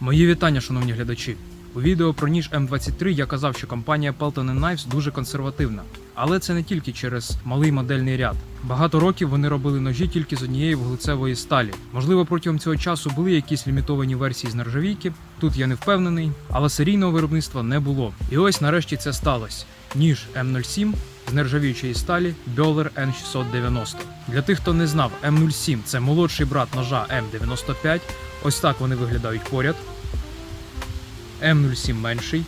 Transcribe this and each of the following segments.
Мої вітання, шановні глядачі. У відео про ніж М23 я казав, що компанія Pelton Knives дуже консервативна. Але це не тільки через малий модельний ряд. Багато років вони робили ножі тільки з однієї вуглецевої сталі. Можливо, протягом цього часу були якісь лімітовані версії з нержавійки. Тут я не впевнений, але серійного виробництва не було. І ось нарешті це сталося. Ніж М07 з нержавіючої сталі Böhler N690. Для тих, хто не знав, М07 це молодший брат ножа М95. Ось так вони виглядають поряд. М07 менший.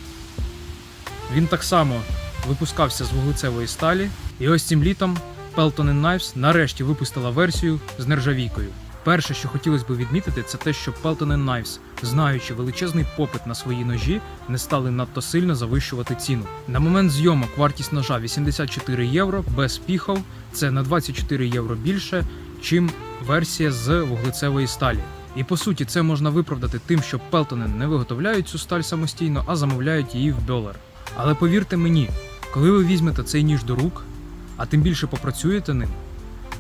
Він так само випускався з вуглецевої сталі. І ось цим літом Pelton Knives нарешті випустила версію з нержавійкою. Перше, що хотілося б відмітити, це те, що Pelton Knives, знаючи величезний попит на свої ножі, не стали надто сильно завищувати ціну. На момент зйомок вартість ножа 84 євро без піхов, це на 24 євро більше, чим версія з вуглецевої сталі. І по суті, це можна виправдати тим, що Pelton не виготовляють цю сталь самостійно, а замовляють її в Бьолер. Але повірте мені, коли ви візьмете цей ніж до рук, а тим більше попрацюєте ним,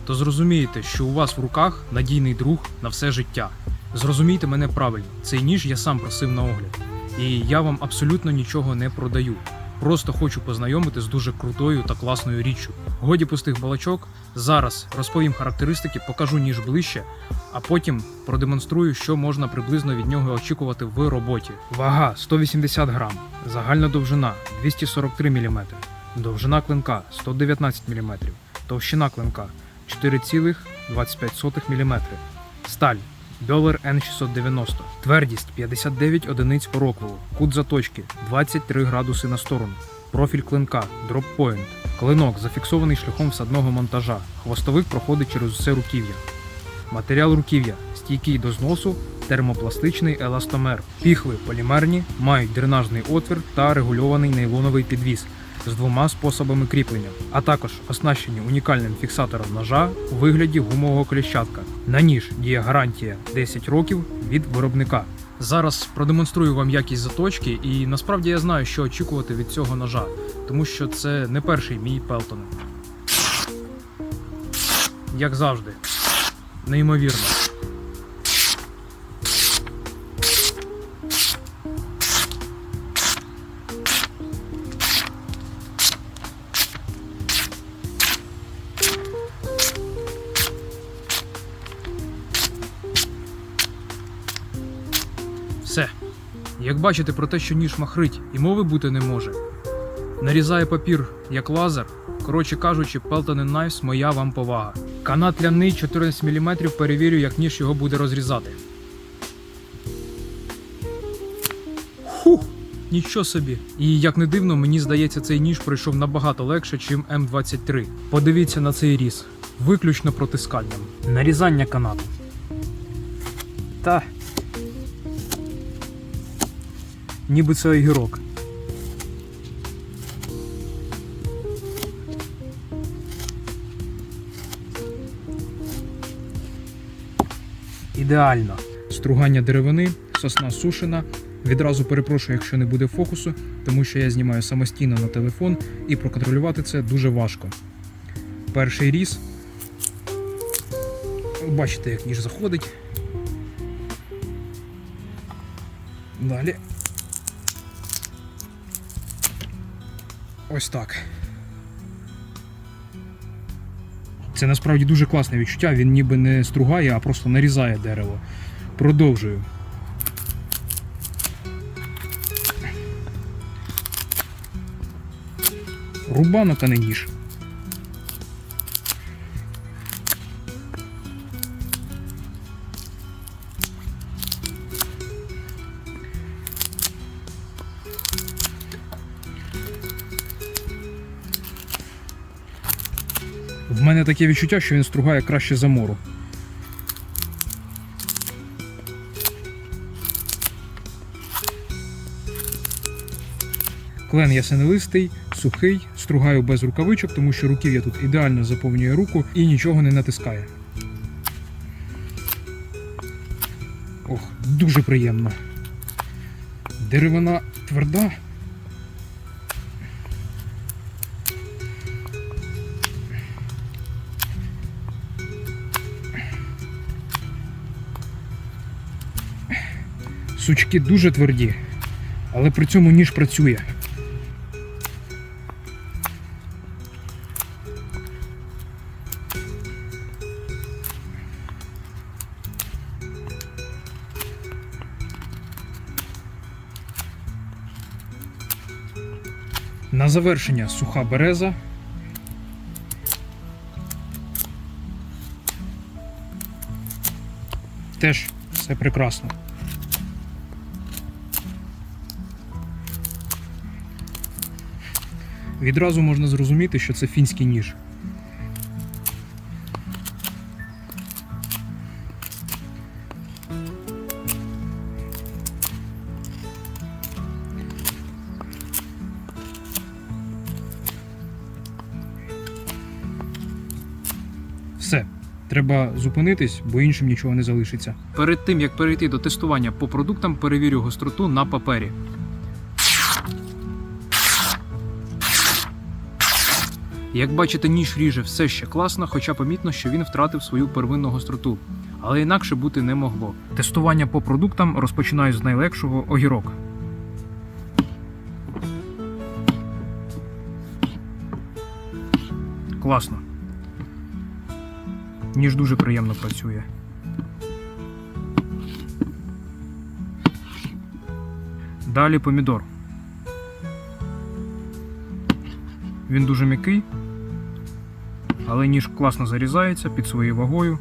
то зрозумієте, що у вас в руках надійний друг на все життя. Зрозумійте мене правильно, цей ніж я сам просив на огляд, і я вам абсолютно нічого не продаю. Просто хочу познайомити з дуже крутою та класною річчю. Годі пустих балачок. Зараз розповім характеристики, покажу ніж ближче, а потім продемонструю, що можна приблизно від нього очікувати в роботі. Вага 180 грам, загальна довжина 243 мм, довжина клинка 119 мм, товщина клинка 4,25 мм, сталь Бьолер N690, твердість 59 одиниць по роквелу, кут заточки 23 градуси на сторону, профіль клинка, дроппоінт, клинок зафіксований шляхом всадного монтажа, хвостовик проходить через усе руків'я. Матеріал руків'я стійкий до зносу, термопластичний еластомер. Піхви полімерні, мають дренажний отвір та регульований нейлоновий підвіс з двома способами кріплення, а також оснащені унікальним фіксатором ножа у вигляді гумового кліщатка. На ніж діє гарантія 10 років від виробника. Зараз продемонструю вам якість заточки, і насправді я знаю, що очікувати від цього ножа, тому що це не перший мій Пелтон. Як завжди, неймовірно. Все. Як бачите, про те, що ніж махрить і мови бути не може. Нарізає папір як лазер. Коротше кажучи, Pelton Knives моя вам повага. Канат ляний 14 мм перевірю, як ніж його буде розрізати. Фух, нічого собі. І як не дивно, мені здається, цей ніж пройшов набагато легше, чим М23. Подивіться на цей різ. Виключно протисканням. Нарізання канату. Та ніби це огірок. Ідеально. Стругання деревини, сосна сушена. Відразу перепрошую, якщо не буде фокусу, тому що я знімаю самостійно на телефон і проконтролювати це дуже важко. Перший різ. Бачите, як ніж заходить. Далі. Ось так. Це насправді дуже класне відчуття. Він ніби не стругає, а просто нарізає дерево. Продовжую. Рубанок, а не ніж. Мене таке відчуття, що він стругає краще за мору. Клен ясенелистий, сухий, стругаю без рукавичок, тому що руків'я тут ідеально заповнює руку і нічого не натискає. Ох, дуже приємно. Деревина тверда. Сучки дуже тверді, але при цьому ніж працює. На завершення суха береза. Теж все прекрасно. Відразу можна зрозуміти, що це фінський ніж. Все. Треба зупинитись, бо іншим нічого не залишиться. Перед тим як перейти до тестування по продуктам, перевірю гостроту на папері. Як бачите, ніж ріже все ще класно, хоча помітно, що він втратив свою первинну гостроту. Але інакше бути не могло. Тестування по продуктам розпочинаю з найлегшого огірок. Класно. Ніж дуже приємно працює. Далі помідор. Він дуже м'який, але ніж класно зарізається під своєю вагою.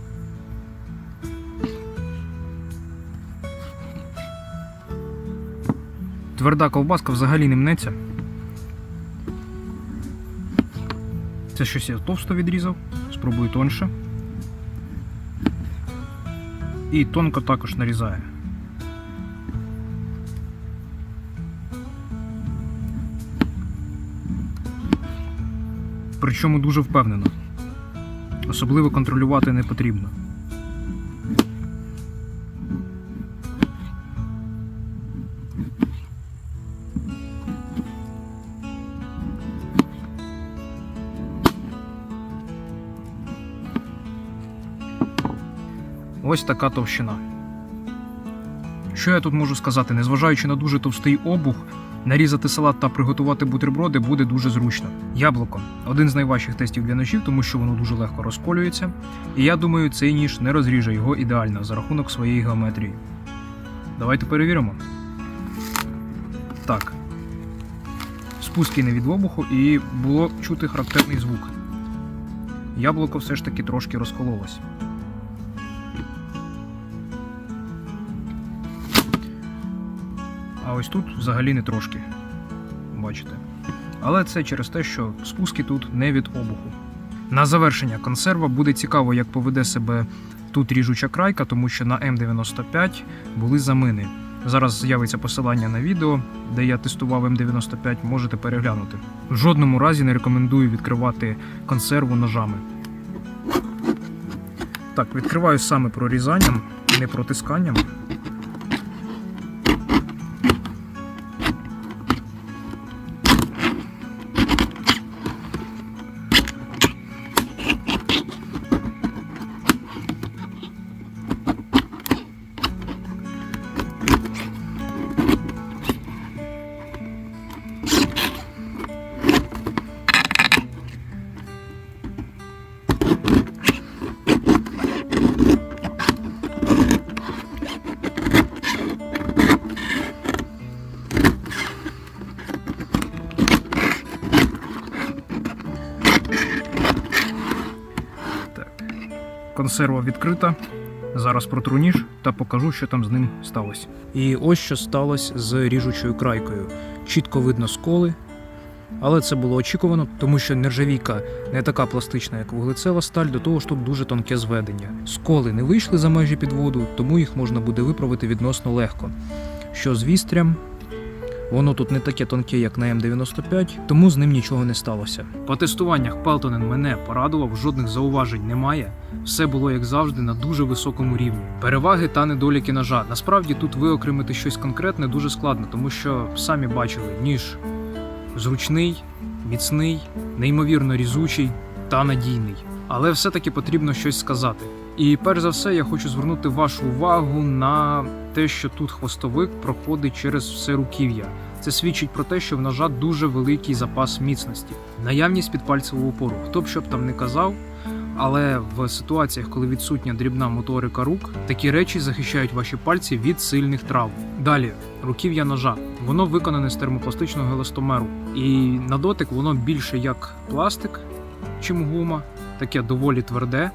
Тверда ковбаска взагалі не мнеться. Це щось я товсто відрізав, спробую тоньше. І тонко також нарізає. Причому дуже впевнено. Особливо контролювати не потрібно. Ось така товщина. Що я тут можу сказати? Незважаючи на дуже товстий обух, нарізати салат та приготувати бутерброди буде дуже зручно. Яблуко один з найважчих тестів для ножів, тому що воно дуже легко розколюється. І я думаю, цей ніж не розріже його ідеально за рахунок своєї геометрії. Давайте перевіримо. Так. Спуски не від обуху, і було чути характерний звук. Яблуко все ж таки трошки розкололось. А ось тут взагалі не трошки. Бачите. Але це через те, що спуски тут не від обуху. На завершення консерва буде цікаво, як поведе себе тут ріжуча крайка, тому що на М95 були замини. Зараз з'явиться посилання на відео, де я тестував М95, можете переглянути. В жодному разі не рекомендую відкривати консерву ножами. Так, відкриваю саме прорізанням, не протисканням. Консерва відкрита. Зараз протру ніж та покажу, що там з ним сталося. І ось що сталося з ріжучою крайкою. Чітко видно сколи, але це було очікувано, тому що нержавійка не така пластична, як вуглецева сталь, до того ж тут дуже тонке зведення. Сколи не вийшли за межі підводу, тому їх можна буде виправити відносно легко. Що з вістрям, Воно тут не таке тонке, як на М95, тому з ним нічого не сталося. По тестуваннях Пелтонен мене порадував, жодних зауважень немає. Все було як завжди на дуже високому рівні. Переваги та недоліки ножа. Насправді тут виокремити щось конкретне дуже складно, тому що самі бачили, ніж зручний, міцний, неймовірно різучий та надійний. Але все-таки потрібно щось сказати. І перш за все, я хочу звернути вашу увагу на те, що тут хвостовик проходить через все руків'я. Це свідчить про те, що в ножа дуже великий запас міцності, наявність підпальцевого опору. Хто б що б там не казав, але в ситуаціях, коли відсутня дрібна моторика рук, такі речі захищають ваші пальці від сильних травм. Далі руків'я ножа. Воно виконане з термопластичного еластомеру, і на дотик воно більше як пластик, чим гума, таке доволі тверде.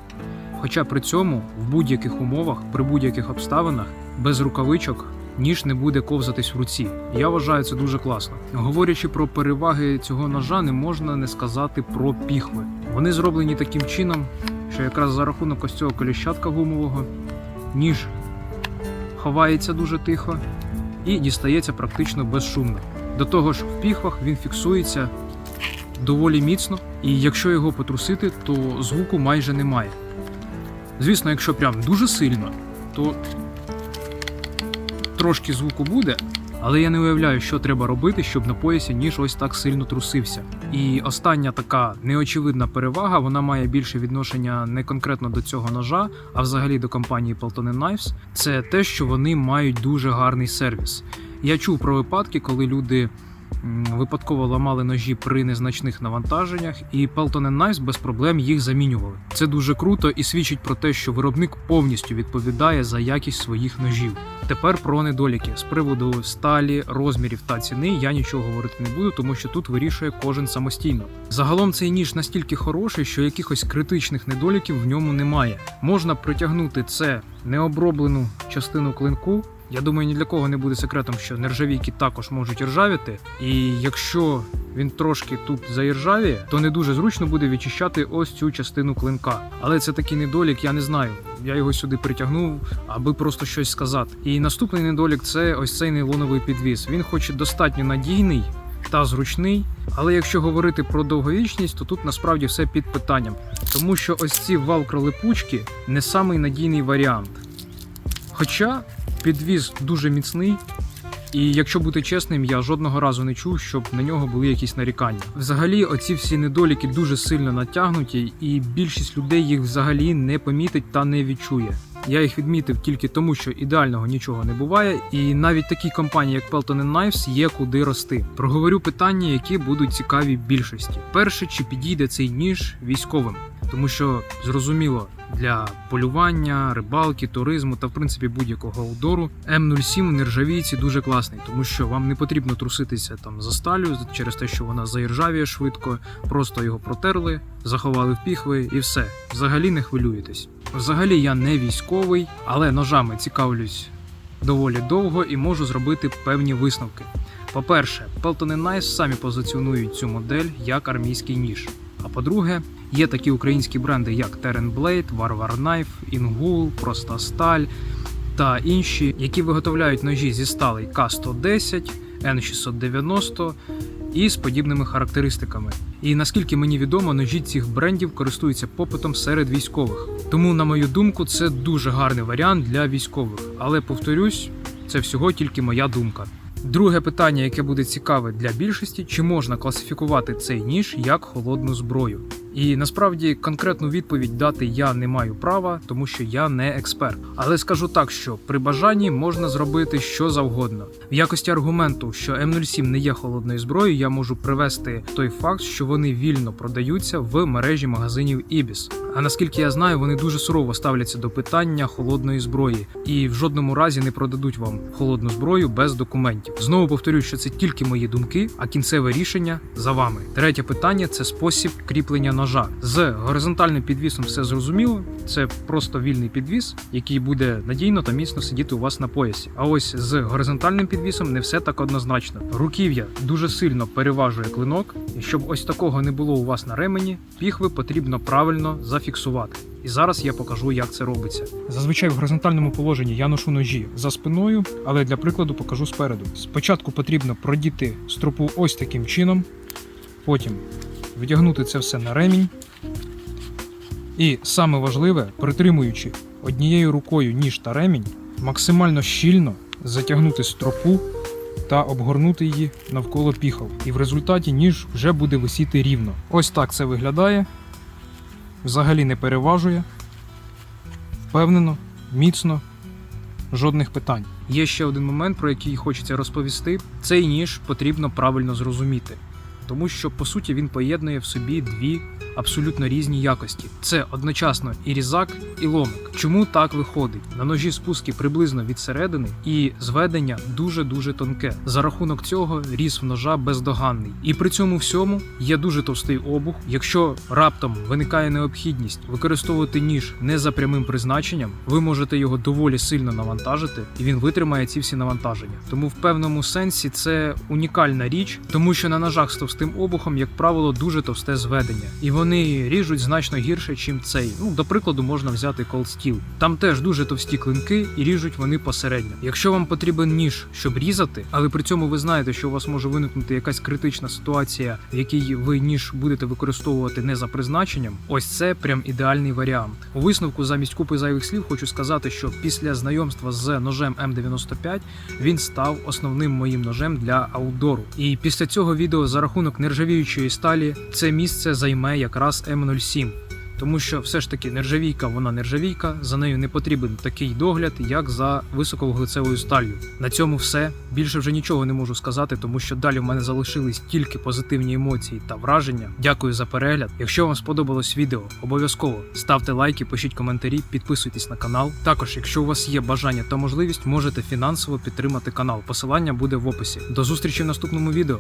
Хоча при цьому в будь-яких умовах, при будь-яких обставинах, без рукавичок ніж не буде ковзатись в руці. Я вважаю це дуже класно. Говорячи про переваги цього ножа, не можна не сказати про піхви. Вони зроблені таким чином, що якраз за рахунок ось цього коліщатка гумового ніж ховається дуже тихо і дістається практично безшумно. До того ж, в піхвах він фіксується доволі міцно, і якщо його потрусити, то звуку майже немає. Звісно, якщо прям дуже сильно, то трошки звуку буде, але я не уявляю, що треба робити, щоб на поясі ніж ось так сильно трусився. І остання така неочевидна перевага, вона має більше відношення не конкретно до цього ножа, а взагалі до компанії Pelton Knives, це те, що вони мають дуже гарний сервіс. Я чув про випадки, коли люди випадково ламали ножі при незначних навантаженнях, і Pelton Knives без проблем їх замінювали. Це дуже круто і свідчить про те, що виробник повністю відповідає за якість своїх ножів. Тепер про недоліки з приводу сталі, розмірів та ціни я нічого говорити не буду, тому що тут вирішує кожен самостійно. Загалом цей ніж настільки хороший, що якихось критичних недоліків в ньому немає. Можна притягнути це необроблену частину клинку. Я думаю, ні для кого не буде секретом, що нержавійки також можуть ржавіти, і якщо він трошки тут заіржавіє, то не дуже зручно буде відчищати ось цю частину клинка. Але це такий недолік, я не знаю. Я його сюди притягнув, аби просто щось сказати. І наступний недолік це ось цей нейлоновий підвіс. Він хоч і достатньо надійний. Та зручний, але якщо говорити про довговічність, то тут насправді все під питанням, тому що ось ці валкролипучки не самий надійний варіант. Хоча підвіз дуже міцний, і якщо бути чесним, я жодного разу не чув, щоб на нього були якісь нарікання. Взагалі, оці всі недоліки дуже сильно натягнуті, і більшість людей їх взагалі не помітить та не відчує. Я їх відмітив тільки тому, що ідеального нічого не буває, і навіть такій компанії, як Pelton Knives, є куди рости. Проговорю питання, які будуть цікаві більшості. Перше, чи підійде цей ніж військовим, тому що зрозуміло. Для полювання, рибалки, туризму та в принципі будь-якого аудору М07 в нержавійці дуже класний, тому що вам не потрібно труситися там за сталю через те, що вона заіржавіє швидко. Просто його протерли, заховали в піхви і все. Взагалі не хвилюєтесь. Взагалі я не військовий, але ножами цікавлюсь доволі довго і можу зробити певні висновки. По-перше, Pelton Knives самі позиціонують цю модель як армійський ніж. А по-друге, є такі українські бренди, як Terran Blade, Warwar Knife, Ingul, Проста Сталь та інші, які виготовляють ножі зі сталей К110, N690 і з подібними характеристиками. І наскільки мені відомо, ножі цих брендів користуються попитом серед військових. Тому, на мою думку, це дуже гарний варіант для військових. Але повторюсь, це всього тільки моя думка. Друге питання, яке буде цікаве для більшості, чи можна класифікувати цей ніж як холодну зброю? І насправді конкретну відповідь дати я не маю права, тому що я не експерт. Але скажу так, що при бажанні можна зробити що завгодно. В якості аргументу, що М07 не є холодною зброєю, я можу привести той факт, що вони вільно продаються в мережі магазинів Ibis. А наскільки я знаю, вони дуже сурово ставляться до питання холодної зброї і в жодному разі не продадуть вам холодну зброю без документів. Знову повторюю, що це тільки мої думки, а кінцеве рішення за вами. Третє питання це спосіб кріплення ножа. З горизонтальним підвісом все зрозуміло. Це просто вільний підвіс, який буде надійно та міцно сидіти у вас на поясі. А ось з горизонтальним підвісом не все так однозначно. Руків'я дуже сильно переважує клинок, і щоб ось такого не було у вас на ремені, піхви потрібно правильно зафіксувати. І зараз я покажу, як це робиться. Зазвичай в горизонтальному положенні я ношу ножі за спиною, але для прикладу покажу спереду. Спочатку потрібно продіти стропу ось таким чином, потім вдягнути це все на ремінь. І саме важливе, притримуючи однією рукою ніж та ремінь, максимально щільно затягнути стропу та обгорнути її навколо піхов. І в результаті ніж вже буде висіти рівно. Ось так це виглядає. Взагалі не переважує. впевнено, міцно, жодних питань. Є ще один момент, про який хочеться розповісти. Цей ніж потрібно правильно зрозуміти, тому що по суті він поєднує в собі дві абсолютно різні якості. Це одночасно і різак, і ломик. Чому так виходить? На ножі спуски приблизно від середини, і зведення дуже дуже тонке. За рахунок цього різ в ножа бездоганний. І при цьому всьому є дуже товстий обух. Якщо раптом виникає необхідність використовувати ніж не за прямим призначенням, ви можете його доволі сильно навантажити, і він витримає ці всі навантаження. Тому в певному сенсі це унікальна річ, тому що на ножах з товстим обухом, як правило, дуже товсте зведення, і вони ріжуть значно гірше, чим цей. Ну, до прикладу, можна взяти Steel. Там теж дуже товсті клинки, і ріжуть вони посередньо. Якщо вам потрібен ніж, щоб різати, але при цьому ви знаєте, що у вас може виникнути якась критична ситуація, в якій ви ніж будете використовувати не за призначенням, ось це прям ідеальний варіант. У висновку замість купи зайвих слів хочу сказати, що після знайомства з ножем М95 він став основним моїм ножем для аутдору. І після цього відео за рахунок нержавіючої сталі це місце займе якраз М07. Тому що все ж таки нержавійка, вона нержавійка, за нею не потрібен такий догляд, як за високовуглецевою сталлю. На цьому все. Більше вже нічого не можу сказати, тому що далі в мене залишились тільки позитивні емоції та враження. Дякую за перегляд. Якщо вам сподобалось відео, обов'язково ставте лайки, пишіть коментарі, підписуйтесь на канал. Також, якщо у вас є бажання та можливість, можете фінансово підтримати канал. Посилання буде в описі. До зустрічі в наступному відео.